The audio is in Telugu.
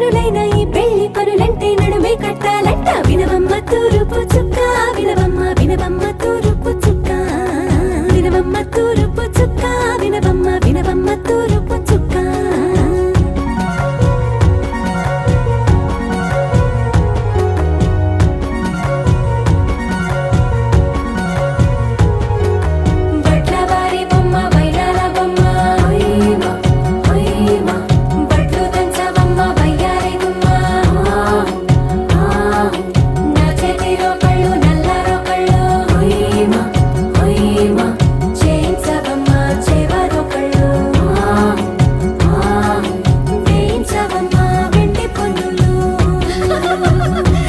కనులైన ఈ పెళ్ళి పరులంటే నడుమే కట్టాల?